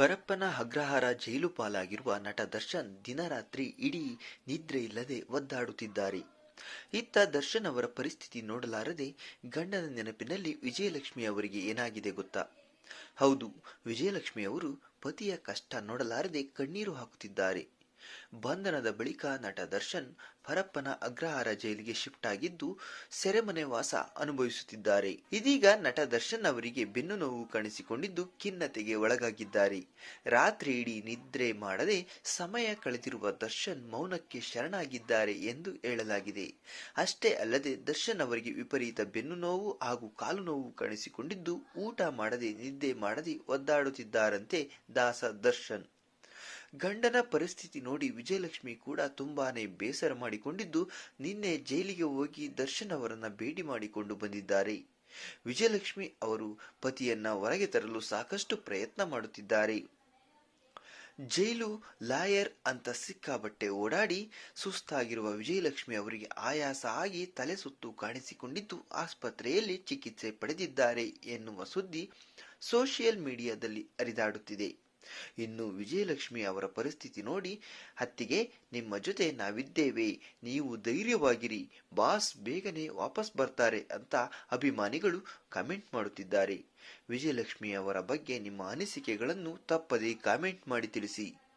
ಪರಪ್ಪನ ಅಗ್ರಹಾರ ಜೈಲು ಪಾಲಾಗಿರುವ ನಟ ದರ್ಶನ್ ದಿನರಾತ್ರಿ ಇಡೀ ನಿದ್ರೆ ಇಲ್ಲದೆ ಒದ್ದಾಡುತ್ತಿದ್ದಾರೆ. ಇತ್ತ ದರ್ಶನ್ ಅವರ ಪರಿಸ್ಥಿತಿ ನೋಡಲಾರದೆ ಗಂಡನ ನೆನಪಿನಲ್ಲಿ ವಿಜಯಲಕ್ಷ್ಮಿ ಅವರಿಗೆ ಏನಾಗಿದೆ ಗೊತ್ತಾ? ಹೌದು, ವಿಜಯಲಕ್ಷ್ಮಿ ಅವರು ಪತಿಯ ಕಷ್ಟ ನೋಡಲಾರದೆ ಕಣ್ಣೀರು ಹಾಕುತ್ತಿದ್ದಾರೆ. ಬಂಧನದ ಬಳಿಕ ನಟ ದರ್ಶನ್ ಪರಪ್ಪನ ಅಗ್ರಹಾರ ಜೈಲಿಗೆ ಶಿಫ್ಟ್ ಆಗಿದ್ದು ಸೆರೆಮನೆ ವಾಸ ಅನುಭವಿಸುತ್ತಿದ್ದಾರೆ. ಇದೀಗ ನಟ ದರ್ಶನ್ ಅವರಿಗೆ ಬೆನ್ನು ನೋವು ಕಾಣಿಸಿಕೊಂಡಿದ್ದು ಖಿನ್ನತೆಗೆ ಒಳಗಾಗಿದ್ದಾರೆ. ರಾತ್ರಿ ಇಡೀ ನಿದ್ರೆ ಮಾಡದೆ ಸಮಯ ಕಳೆದಿರುವ ದರ್ಶನ್ ಮೌನಕ್ಕೆ ಶರಣಾಗಿದ್ದಾರೆ ಎಂದು ಹೇಳಲಾಗಿದೆ. ಅಷ್ಟೇ ಅಲ್ಲದೆ ದರ್ಶನ್ ಅವರಿಗೆ ವಿಪರೀತ ಬೆನ್ನು ನೋವು ಹಾಗೂ ಕಾಲು ನೋವು ಕಾಣಿಸಿಕೊಂಡಿದ್ದು ಊಟ ಮಾಡದೆ ನಿದ್ದೆ ಮಾಡದೆ ಒದ್ದಾಡುತ್ತಿದ್ದಾರಂತೆ ದಾಸ ದರ್ಶನ್. ಗಂಡನ ಪರಿಸ್ಥಿತಿ ನೋಡಿ ವಿಜಯಲಕ್ಷ್ಮಿ ಕೂಡ ತುಂಬಾನೇ ಬೇಸರ ಮಾಡಿಕೊಂಡಿದ್ದು ನಿನ್ನೆ ಜೈಲಿಗೆ ಹೋಗಿ ದರ್ಶನ್ ಅವರನ್ನ ಭೇಟಿ ಮಾಡಿಕೊಂಡು ಬಂದಿದ್ದಾರೆ. ವಿಜಯಲಕ್ಷ್ಮಿ ಅವರು ಪತಿಯನ್ನ ಹೊರಗೆ ತರಲು ಸಾಕಷ್ಟು ಪ್ರಯತ್ನ ಮಾಡುತ್ತಿದ್ದಾರೆ. ಜೈಲು ಲಾಯರ್ ಅಂತ ಸಿಕ್ಕಾಬಟ್ಟೆ ಓಡಾಡಿ ಸುಸ್ತಾಗಿರುವ ವಿಜಯಲಕ್ಷ್ಮಿ ಅವರಿಗೆ ಆಯಾಸ ಆಗಿ ತಲೆ ಸುತ್ತು ಕಾಣಿಸಿಕೊಂಡಿದ್ದು ಆಸ್ಪತ್ರೆಯಲ್ಲಿ ಚಿಕಿತ್ಸೆ ಪಡೆದಿದ್ದಾರೆ ಎನ್ನುವ ಸುದ್ದಿ ಸೋಷಿಯಲ್ ಮೀಡಿಯಾದಲ್ಲಿ ಹರಿದಾಡುತ್ತಿದೆ. ಇನ್ನು ವಿಜಯಲಕ್ಷ್ಮಿ ಅವರ ಪರಿಸ್ಥಿತಿ ನೋಡಿ, ಹತ್ತಿಗೆ ನಿಮ್ಮ ಜೊತೆ ನಾವಿದ್ದೇವೆ, ನೀವು ಧೈರ್ಯವಾಗಿರಿ, ಬಾಸ್ ಬೇಗನೆ ವಾಪಸ್ ಬರ್ತಾರೆ ಅಂತ ಅಭಿಮಾನಿಗಳು ಕಮೆಂಟ್ ಮಾಡುತ್ತಿದ್ದಾರೆ. ವಿಜಯಲಕ್ಷ್ಮಿ ಅವರ ಬಗ್ಗೆ ನಿಮ್ಮ ಅನಿಸಿಕೆಗಳನ್ನು ತಪ್ಪದೇ ಕಾಮೆಂಟ್ ಮಾಡಿ ತಿಳಿಸಿ.